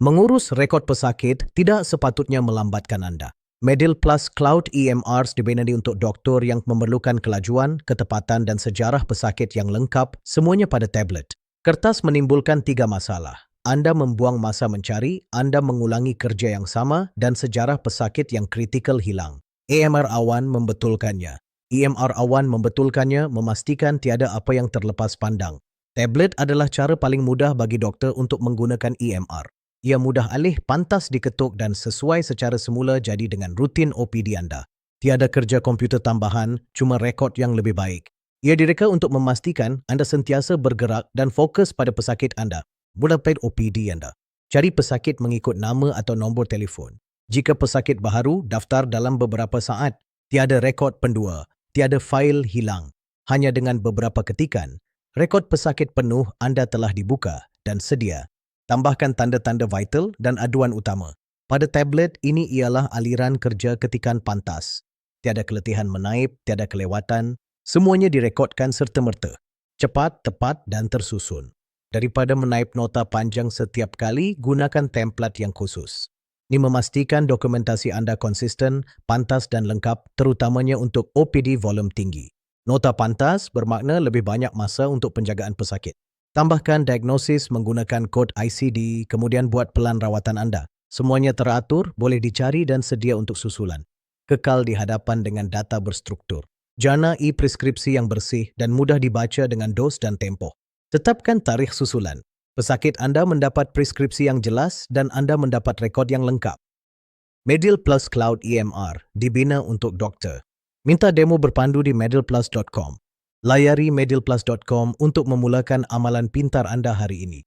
Mengurus rekod pesakit tidak sepatutnya melambatkan anda. Medil Plus Cloud EMRs dibina untuk doktor yang memerlukan kelajuan, ketepatan dan sejarah pesakit yang lengkap semuanya pada tablet. Kertas menimbulkan tiga masalah. Anda membuang masa mencari, anda mengulangi kerja yang sama dan sejarah pesakit yang kritikal hilang. EMR awan membetulkannya. EMR awan membetulkannya memastikan tiada apa yang terlepas pandang. Tablet adalah cara paling mudah bagi doktor untuk menggunakan EMR. Ia mudah alih, pantas diketuk dan sesuai secara semula jadi dengan rutin OPD anda. Tiada kerja komputer tambahan, cuma rekod yang lebih baik. Ia direka untuk memastikan anda sentiasa bergerak dan fokus pada pesakit anda. Bulletin OPD anda. Cari pesakit mengikut nama atau nombor telefon. Jika pesakit baharu, daftar dalam beberapa saat. Tiada rekod pendua, tiada fail hilang. Hanya dengan beberapa ketikan, rekod pesakit penuh anda telah dibuka dan sedia Tambahkan tanda-tanda vital dan aduan utama. Pada tablet, ini ialah aliran kerja ketikan pantas. Tiada keletihan menaip, tiada kelewatan. Semuanya direkodkan serta-merta. Cepat, tepat dan tersusun. Daripada menaip nota panjang setiap kali, gunakan template yang khusus. Ini memastikan dokumentasi anda konsisten, pantas dan lengkap terutamanya untuk OPD volume tinggi. Nota pantas bermakna lebih banyak masa untuk penjagaan pesakit. Tambahkan diagnosis menggunakan kod ICD, kemudian buat pelan rawatan anda. Semuanya teratur, boleh dicari dan sedia untuk susulan. Kekal di hadapan dengan data berstruktur. Jana e-preskripsi yang bersih dan mudah dibaca dengan dos dan tempo. Tetapkan tarikh susulan. Pesakit anda mendapat preskripsi yang jelas dan anda mendapat rekod yang lengkap. Medil Plus Cloud EMR dibina untuk doktor. Minta demo berpandu di medilplus.com. Layari medilplus.com untuk memulakan amalan pintar anda hari ini.